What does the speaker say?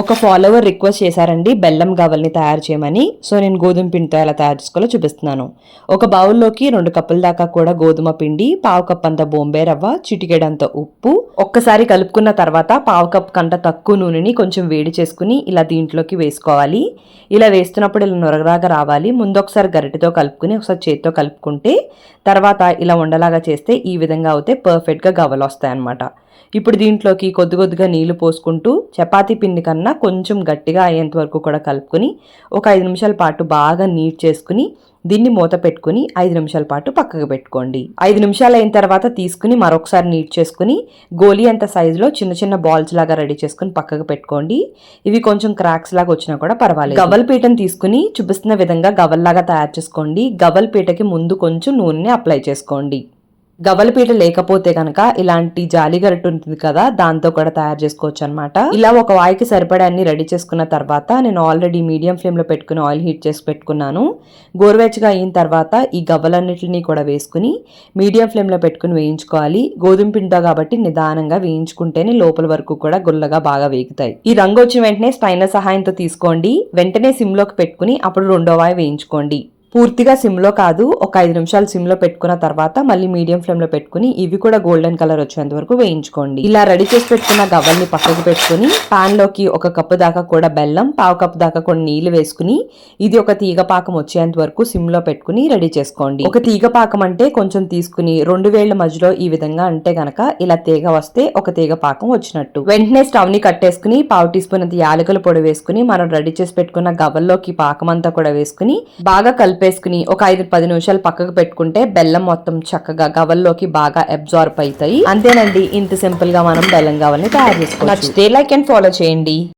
ఒక follower request చేశారండి బెల్లం గవల్ని తయారు చేయమని. సో నేను గోధుమ పిండితో ఎలా తయారు చేసుకోవాలో చూపిస్తున్నాను. ఒక బౌల్లోకి రెండు కప్పుల దాకా కూడా గోధుమ పిండి పావు కప్ అంత బొంబే రవ్వ చిటికెడంత ఉప్పు. ఒక్కసారి కలుపుకున్న తర్వాత పావు కప్ కంట తక్కువ నూనెని కొంచెం వేడి చేసుకుని ఇలా దీంట్లోకి వేసుకోవాలి. ఇలా వేస్తున్నప్పుడు ఇలా నొరగరాగా రావాలి. ముందు ఒకసారి గరిటెతో కలుపుకుని ఒకసారి చేతితో కలుపుకుంటే తర్వాత ఇలా ఉండలాగా చేస్తే ఈ విధంగా అవుతే పర్ఫెక్ట్గా గవ్వలు వస్తాయన్నమాట. ఇప్పుడు దీంట్లోకి కొద్ది కొద్దిగా నీళ్ళు పోసుకుంటూ చపాతీ పిండి కన్నా కొంచెం గట్టిగా అయ్యేంత వరకు కూడా కలుపుకొని ఒక ఐదు నిమిషాల పాటు బాగా నీట్ చేసుకుని దీన్ని మూత పెట్టుకుని ఐదు నిమిషాల పాటు పక్కకు పెట్టుకోండి. ఐదు నిమిషాలు అయిన తర్వాత తీసుకుని మరొకసారి నీట్ చేసుకుని గోలీ అంత సైజులో చిన్న చిన్న బాల్స్ లాగా రెడీ చేసుకుని పక్కకు పెట్టుకోండి. ఇవి కొంచెం క్రాక్స్ లాగా వచ్చినా కూడా పర్వాలేదు. గవల్ పీటను తీసుకుని చూపిస్తున్న విధంగా గవల్లాగా తయారు చేసుకోండి. గవల్ పీటకి ముందు కొంచెం నూనెని అప్లై చేసుకోండి. గవ్వలపీట లేకపోతే కనుక ఇలాంటి జాలి గరిటె ఉంటుంది కదా దాంతో కూడా తయారు చేసుకోవచ్చు అనమాట ఇలా ఒక వాయికి సరిపడా అన్ని రెడీ చేసుకున్న తర్వాత నేను ఆల్రెడీ మీడియం ఫ్లేమ్లో పెట్టుకుని ఆయిల్ హీట్ చేసి పెట్టుకున్నాను. గోరువెచ్చగా అయిన తర్వాత ఈ గవ్వలన్నిటిని కూడా వేసుకుని మీడియం ఫ్లేమ్లో పెట్టుకుని వేయించుకోవాలి. గోధుమ పిండితో కాబట్టి నిదానంగా వేయించుకుంటేనే లోపల వరకు కూడా గుల్లగా బాగా వేగుతాయి. ఈ రంగు వచ్చిన వెంటనే స్పైనర్ సహాయంతో తీసుకోండి. వెంటనే సిమ్లోకి పెట్టుకుని అప్పుడు రెండో వాయి వేయించుకోండి. పూర్తిగా సిమ్లో కాదు ఒక ఐదు నిమిషాలు సిమ్లో పెట్టుకున్న తర్వాత మళ్ళీ మీడియం ఫ్లేమ్లో పెట్టుకుని ఇవి కూడా గోల్డెన్ కలర్ వచ్చేంత వరకు వేయించుకోండి. ఇలా రెడీ చేసి పెట్టుకున్న గవ్వల్ని పక్కకు పెట్టుకుని పాన్లోకి ఒక కప్పు దాకా కూడా బెల్లం పావు కప్పు దాకా కూడా నీళ్ళు వేసుకుని ఇది ఒక తీగ పాకం వచ్చేంత వరకు సిమ్లో పెట్టుకుని రెడీ చేసుకోండి. ఒక తీగ పాకం అంటే కొంచెం తీసుకుని రెండు వేళ్ళ మధ్యలో ఈ విధంగా అంటే గనక ఇలా తీగ వస్తే ఒక తీగ పాకం వచ్చినట్టు. వెంటనే స్టవ్ని కట్టేసుకుని పావు టీ స్పూన్ అంత యాలకుల పొడి వేసుకుని మనం రెడీ చేసి పెట్టుకున్న గవ్వల్లోకి పాకం అంతా కూడా వేసుకుని బాగా కలిపి కలిపేసుకుని ఒక ఐదు పది నిమిషాలు పక్కకు పెట్టుకుంటే బెల్లం మొత్తం చక్కగా గవల్లోకి బాగా అబ్జార్బ్ అవుతాయి. అంతేనండి ఇంత సింపుల్గా మనం బెల్లం గవల్ని తయారు చేసుకోవచ్చు. నచ్చితే లైక్ అండ్ ఫాలో చేయండి.